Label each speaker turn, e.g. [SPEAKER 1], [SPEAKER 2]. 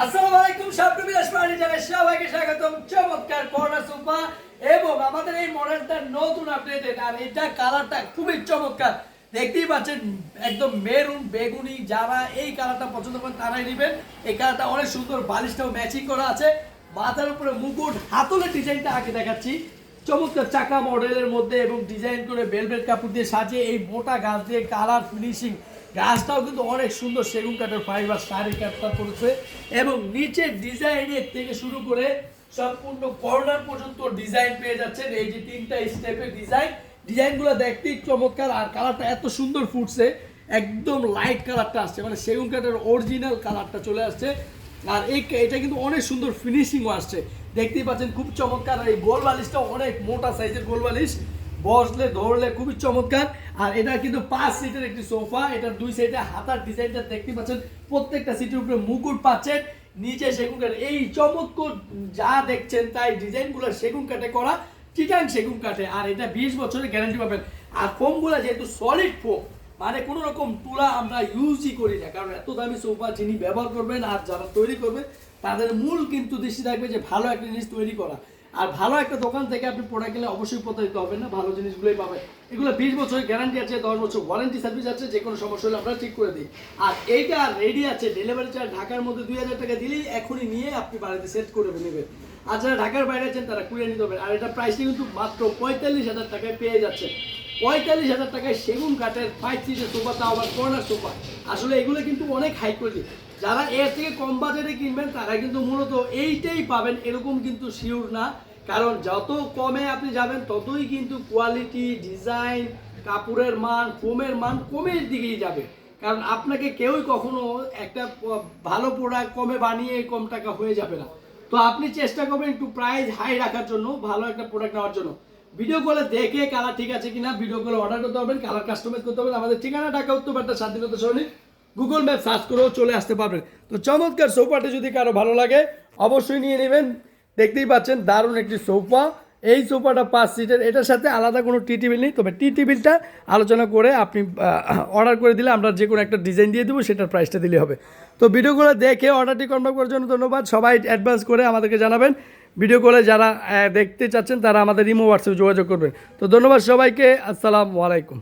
[SPEAKER 1] আসসালামু আলাইকুম শাবনুবিলাস ফার্নিচারে সবাইকে স্বাগতম। চমৎকার কর্নার সোফা এবং আমাদের এই মডেলটা নতুন আপডেটেড আর এটা কালারটা খুবই চমৎকার। দেখতেই পাচ্ছেন, একদম মেরুন বেগুনি, যারা এই কালারটা পছন্দ করেন তারাই নেবেন। এই কালারটা অনেক সুন্দর, বালিশটাও ম্যাচিং করা আছে। মাথার উপরে মুকুট, হাতলের ডিজাইনটা আগে দেখাচ্ছি। চমৎকার চাকা মডেলের মধ্যে এবং ডিজাইন করে বেলভেট কাপড় দিয়ে সাজিয়ে এই মোটা গাছ দিয়ে কালার ফিনিশিং গাছটাও কিন্তু অনেক সুন্দর, সেগুন কাঠের ফাইবার শাড়ি কাঠটা করেছে এবং নিচের ডিজাইনের থেকে শুরু করে সম্পূর্ণ কর্নার পর্যন্ত ডিজাইন পেয়ে যাচ্ছেন। এই যে তিনটা স্টেপের ডিজাইন ডিজাইনগুলো দেখতেই চমৎকার আর কালারটা এত সুন্দর ফুটছে, একদম লাইট কালারটা আসছে মানে সেগুন কাঠের অরিজিনাল কালারটা চলে আসছে। আর এই এটা কিন্তু অনেক সুন্দর ফিনিশিংও আসছে। দেখতেই পাচ্ছেন, খুব চমৎকার। আর এই গোল বালিশটা অনেক মোটা সাইজের গোল বালিশ। বসলে ধরলে খুবই চমৎকার। আর এটা কিন্তু পাঁচ সিটের একটি সোফা। এটার দুই সাইডে হাতার ডিজাইনটা দেখতে পাচ্ছেন, প্রত্যেকটা সিটের উপরে মুকুট পাচ্ছেন। নিচে সেগুন কাঠ এই চমৎকার যা দেখছেন, তাই ডিজাইনগুলো সেগুন কাঠে করা চিটাং সেগুন কাঠে। আর এটা বিশ বছরের গ্যারান্টি পাবেন। আর ফোমগুলো যেহেতু সলিড ফোম মানে কোনো রকম তুলা আমরা ইউজই করি না, কারণ এত দামি সোফা যিনি ব্যবহার করবেন আর যারা তৈরি করবেন, তাদের মূল কিন্তু দৃষ্টি থাকবে যে ভালো একটা জিনিস তৈরি করা। আর ভালো একটা দোকান থেকে আপনি প্রোডাক্ট গেলে অবশ্যই প্রতারিত হবেন না, ভালো জিনিসগুলোই পাবেন। এগুলো বিশ বছরের গ্যারান্টি আছে, দশ বছর ওয়ারেন্টি সার্ভিস আছে, যে কোনো সমস্যা হলে আমরা ঠিক করে দিই। আর এইটা রেডি আছে ডেলিভারি চার্জ ঢাকার মধ্যে দুই হাজার টাকা দিলেই এখনই নিয়ে আপনি বাড়িতে সেট করে নেবেন। আর যারা ঢাকার বাইরে আছেন, তারা কুড়িয়ে নিতে হবে আর এটা প্রাইসটা কিন্তু মাত্র পঁয়তাল্লিশ হাজার টাকায় পেয়ে যাচ্ছে। পঁয়তাল্লিশ হাজার টাকায় সেগুন কাঠের ফাইভ সিটের সোফা, তাও আবার কর্নার সোফা। আসলে এগুলো কিন্তু অনেক হাই কোয়ালিটি যারা এর থেকে কম বাজেটে কিনবেন তারা কিন্তু মূলত এইটাই পাবেন। এরকম কিন্তু শিওর না। কারণ যত কমে আপনি যাবেন, ততই কিন্তু কোয়ালিটি ডিজাইন কাপড়ের মান ফোমের মান কমের দিকেই যাবে। কারণ আপনাকে কেউই কখনো একটা ভালো প্রোডাক্ট কমে বানিয়ে কম টাকা হয়ে যাবে না। তো আপনি চেষ্টা করবেন একটু প্রাইস হাই রাখার জন্য, ভালো একটা প্রোডাক্ট নেওয়ার জন্য। ভিডিও কলে দেখে কালার ঠিক আছে কিনা ভিডিও কলে অর্ডার করতে পারবেন কালার কাস্টমাইজ করতে পারবেন। আমাদের ঠিকানা ঢাকা উত্তর বার্তা স্বাধীনতা সৈনিক গুগল ম্যাপ সার্চ করেও চলে আসতে পারবেন তো চমৎকার সোফাটি যদি কারও ভালো লাগে, অবশ্যই নিয়ে নেবেন। দেখতেই পাচ্ছেন দারুণ একটি সোফা। এই সোফাটা পাঁচ সিটের। এটার সাথে আলাদা কোনো টি টেবিল নেই। তবে টি টেবিলটা আলোচনা করে আপনি অর্ডার করে দিলে আমরা যে কোনো একটা ডিজাইন দিয়ে দেবো, সেটার প্রাইসটা দিলে হবে। তো ভিডিওগুলো দেখে অর্ডারটি কনফার্ম করার জন্য ধন্যবাদ। সবাই অ্যাডভান্স করে আমাদেরকে জানাবেন। ভিডিও কলে যারা দেখতে চাচ্ছেন, তারা আমাদের ইমো হোয়াটসঅ্যাপে যোগাযোগ করবেন। তো ধন্যবাদ সবাইকে। আসসালামু আলাইকুম।